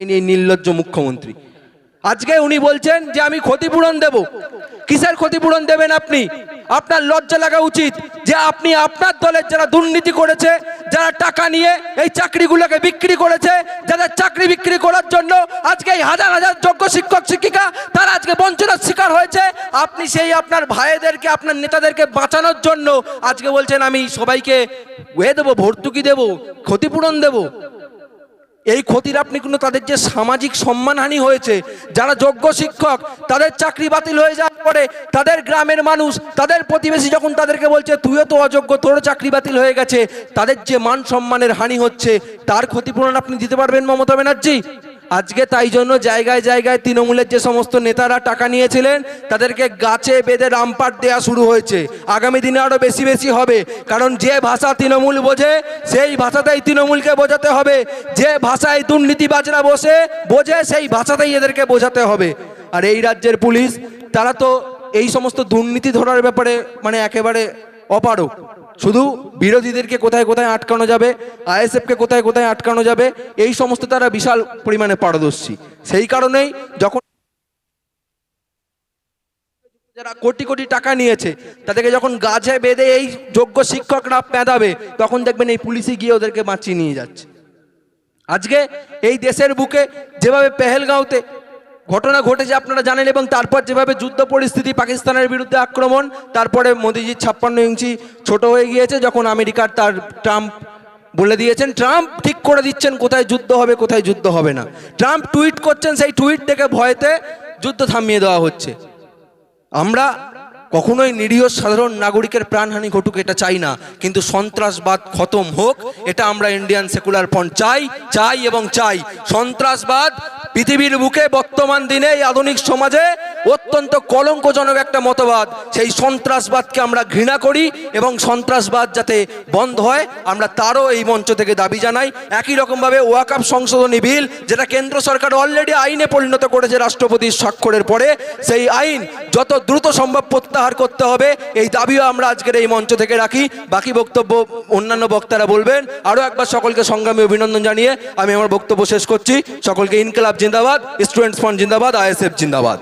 এই নির্লজ্জ মুখ্যমন্ত্রী। আজকে উনি বলছেন যে আমি ক্ষতিপূরণ দেব। কিসের ক্ষতিপূরণ দেবেন আপনি? আপনার লজ্জা লাগা উচিত যে আপনি আপনার দলের যারা দুর্নীতি করেছে, যারা টাকা নিয়ে এই চাকরিগুলোকে বিক্রি করেছে, যাদের চাকরি বিক্রি করার জন্য আজকে এই হাজার হাজার যোগ্য শিক্ষক, শিক্ষিকা, তারা আজকে বঞ্চনার শিকার হয়েছে। আপনি সেই আপনার ভাইদেরকে, আপনার নেতাদেরকে বাঁচানোর জন্য আজকে বলছেন, আমি সবাইকে ওয়ে দেবো, ভর্তুকি দেবো, ক্ষতিপূরণ দেবো। এই ক্ষতির আপনি কোনো তাদের যে সামাজিক সম্মানহানি হয়েছে, যারা যোগ্য শিক্ষক, তাদের চাকরি বাতিল হয়ে যাওয়ার পরে তাদের গ্রামের মানুষ, তাদের প্রতিবেশী যখন তাদেরকে বলছে, তুইও তো অযোগ্য, তোরও চাকরি বাতিল হয়ে গেছে। তাদের যে মান সম্মানের হানি হচ্ছে, তার ক্ষতিপূরণ আপনি দিতে পারবেন মমতা ব্যানার্জি? আজকে তাই জন্য জায়গায় জায়গায় তৃণমূলের যে সমস্ত নেতারা টাকা নিয়েছিলেন, তাদেরকে গাছে বেঁধে রামপাট দেওয়া শুরু হয়েছে। আগামী দিনে আরও বেশি বেশি হবে। কারণ যে ভাষা তৃণমূল বোঝে, সেই ভাষাতেই তৃণমূলকে বোঝাতে হবে। যে ভাষায় দুর্নীতিবাজরা বসে, বোঝে, সেই ভাষাতেই এদেরকে বোঝাতে হবে। আর এই রাজ্যের পুলিশ, তারা তো এই সমস্ত দুর্নীতি ধরার ব্যাপারে মানে একেবারে অপারক। শুধু বিরোধীদেরকে কোথায় কোথায় আটকানো যাবে, আইএসএফকে কোথায় কোথায় আটকানো যাবে, এই সমস্ত তারা বিশাল পরিমাণে পারদর্শী। সেই কারণেই যখন যারা কোটি কোটি টাকা নিয়েছে, তাদেরকে যখন গাছে বেঁধে এই যোগ্য শিক্ষকরা পেঁদাবে তখন দেখবেন এই পুলিশই গিয়ে ওদেরকে বাঁচিয়ে নিয়ে যাচ্ছে। আজকে এই দেশের বুকে যেভাবে পেহেলগাঁওতে ঘটনা ঘটেছে, আপনারা জানেন, এবং তারপর যেভাবে যুদ্ধ পরিস্থিতি, পাকিস্তানের বিরুদ্ধে আক্রমণ, তারপরে মোদিজির ছাপ্পান্ন ইঞ্চি ছোট হয়ে গিয়েছে, যখন আমেরিকার তার ট্রাম্প বলে দিয়েছেন, ট্রাম্প ঠিক করে দিচ্ছেন কোথায় যুদ্ধ হবে, কোথায় যুদ্ধ হবে না। ট্রাম্প টুইট করছেন, সেই টুইট থেকে ভয়েতে যুদ্ধ থামিয়ে দেওয়া হচ্ছে। আমরা কখনোই নিরীহ সাধারণ নাগরিকের প্রাণহানি ঘটুক, এটা চাই না, কিন্তু সন্ত্রাসবাদ খতম হোক, এটা আমরা ইন্ডিয়ান সেকুলার ফ্রন্ট চাই চাই এবং চাই। সন্ত্রাসবাদ পৃথিবীর বুকে বর্তমান দিনে এই আধুনিক সমাজে অত্যন্ত কলঙ্কজনক একটা মতবাদ। সেই সন্ত্রাসবাদকে আমরা ঘৃণা করি এবং সন্ত্রাসবাদ যাতে বন্ধ হয়, আমরা তারও এই মঞ্চ থেকে দাবি জানাই। একই রকমভাবে ওয়াকাপ সংশোধনী বিল, যেটা কেন্দ্র সরকার অলরেডি আইনে পরিণত করেছে রাষ্ট্রপতির স্বাক্ষরের পরে, সেই আইন যত দ্রুত সম্ভব প্রত্যাহার করতে হবে, এই দাবিও আমরা আজকের এই মঞ্চ থেকে রাখি। বাকি বক্তব্য অন্যান্য বক্তারা বলবেন। আরও একবার সকলকে সংগ্রামী অভিনন্দন জানিয়ে আমি আমার বক্তব্য শেষ করছি। সকলকে ইনকলাব জিন্দাবাদ, স্টুডেন্টস ফ্রন্ট জিন্দাবাদ, আইএসএফ জিন্দাবাদ।